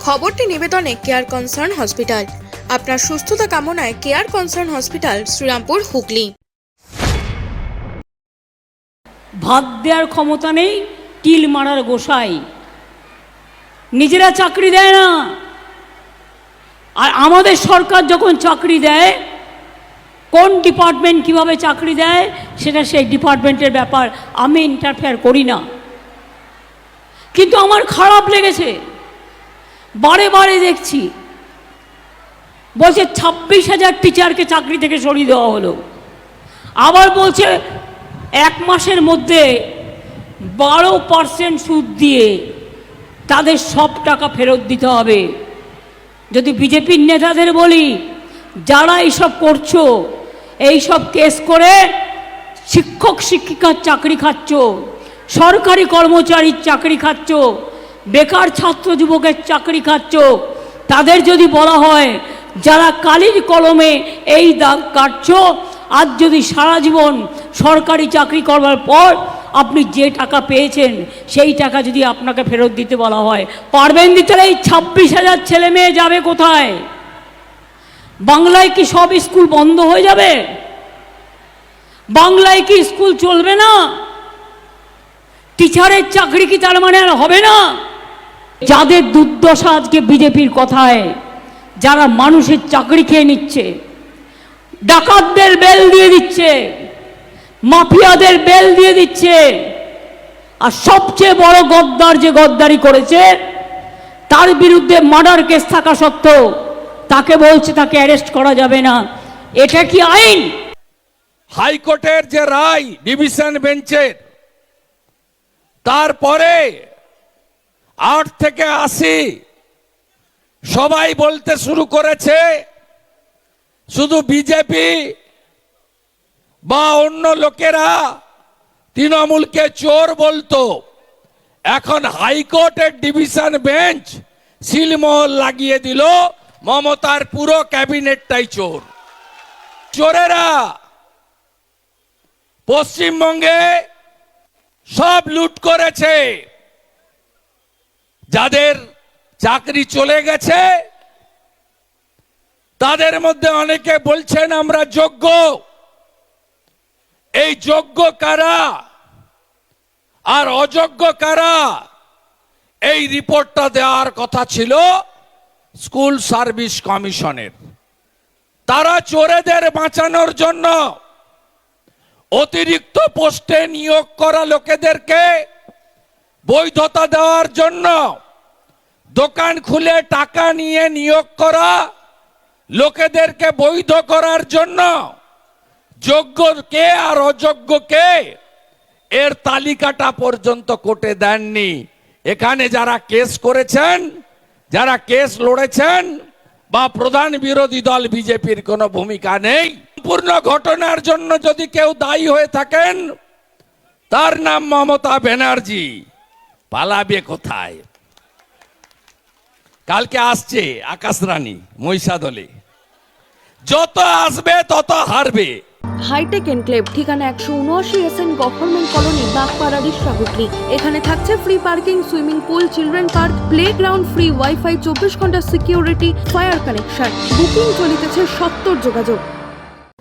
খবরটি নিবেদনে care concern hospital আপনার সুস্থতা কামনায় care concern hospital Serampore, Hooghly. ভাত দেওয়ার ক্ষমতা নেই কিল মারার গোসাই। নিজেরা চাকরি দেয় না। আর আমাদের সরকার যখন চাকরি দেয়, কোন ডিপার্টমেন্ট কীভাবে চাকরি দেয়, সেটা সেই ডিপার্টমেন্টের ব্যাপার। আমি ইন্টারফেয়ার করি না। কিন্তু আমার খারাপ লেগেছে। বারে বারে দেখছি। বলছে, ছাব্বিশ হাজার টিচারকে চাকরি থেকে সরিয়ে দেওয়া হলো। আবার বলছে, এক মাসের মধ্যে বারো পার্সেন্ট সুদ দিয়ে তাদের সব টাকা ফেরত দিতে হবে। যদি বিজেপির নেতাদের বলি, যারা এইসব করছ, এইসব কেস করে শিক্ষক শিক্ষিকার চাকরি খাচ্ছ, সরকারি কর্মচারীর চাকরি খাচ্ছ বেকার ছাত্র যুবকের চাকরি খাচ্ছ। তাদের যদি বলা হয়, যারা কালির কলমে এই দাগ কাটছ, আজ যদি সারা জীবন সরকারি চাকরি করবার পর আপনি যে টাকা পেয়েছেন, সেই টাকা যদি আপনাকে ফেরত দিতে বলা হয়, পারবেন দিতে এই ছাব্বিশ হাজার ছেলে মেয়ে যাবে কোথায়? বাংলায় কি সব স্কুল বন্ধ হয়ে যাবে? বাংলায় কি স্কুল চলবে না? টিচারের চাকরি কি তার মানে আর হবে না? যাদের দুর্দশা আজকে বিজেপির কথায়, যারা মানুষের চাকরি খেয়ে নিচ্ছে, ডাকাতদের বেল দিয়ে দিচ্ছে, মাফিয়াদের বেল দিয়ে দিচ্ছে, আর সবচেয়ে বড় গদ্দার যে গদ্দারি করেছে, তার বিরুদ্ধে মার্ডার কেস থাকা সত্ত্বেও তাকে বলছে তাকে অ্যারেস্ট করা যাবে না। এটা কি আইন? হাইকোর্টের যে রায় ডিভিশন বেঞ্চের, তারপরে আট থেকে আশি। সবাই বলতে শুরু করেছে, শুধু বিজেপি বা অন্য লোকেরা তৃণমূলকে চোর বলতো। এখন হাইকোর্টের ডিভিশন বেঞ্চ সিলমোহর লাগিয়ে দিল, মমতার পুরো ক্যাবিনেটটাই চোর। চোরেরা পশ্চিমবঙ্গে সব লুট করেছে। যাদের চাকরি চলে গেছে, তাদের মধ্যে অনেকে বলছেন আমরা যোগ্য। এই যোগ্য কারা? আর অযোগ্য কারা? এই রিপোর্টটা দেওয়ার কথা ছিল স্কুল সার্ভিস কমিশনের। তারা চোরেদের বাঁচানোর জন্য অতিরিক্ত পোস্টে নিয়োগ করা লোকেদেরকে বৈধতা দেওয়ার জন্য দোকান খুলে টাকা নিয়ে নিয়োগ করা, লোকেদেরকে বৈধ করার জন্য যোগ্য কে আর অযোগ্য কে এর তালিকাটা পর্যন্ত কোর্টে দেননি। এখানে যারা কেস করেছেন, যারা কেস লড়েছেন বা প্রধান বিরোধী দল বিজেপির কোনো ভূমিকা নেই, সম্পূর্ণ ঘটনার জন্য যদি কেউ দায়ী হয়ে থাকেন, তার নাম মমতা ব্যানার্জি। পালাবে কোথায়? কালকে আসছে আকাশ রানী, মহিষাদলে। যত আসবে, তত হারবে। হাইটেক এনক্লেভ ঠিকানা একশো উনআশি এস এন গভর্নমেন্ট কলোনি বাগপাড়ারির সাহুটলি এখানে থাকছে free parking swimming pool children park play ground free wifi চব্বিশ ঘণ্টা সিকিউরিটি ফায়ার কানেকশন বুকিং চলিতেছে সত্তর যোগাযোগ।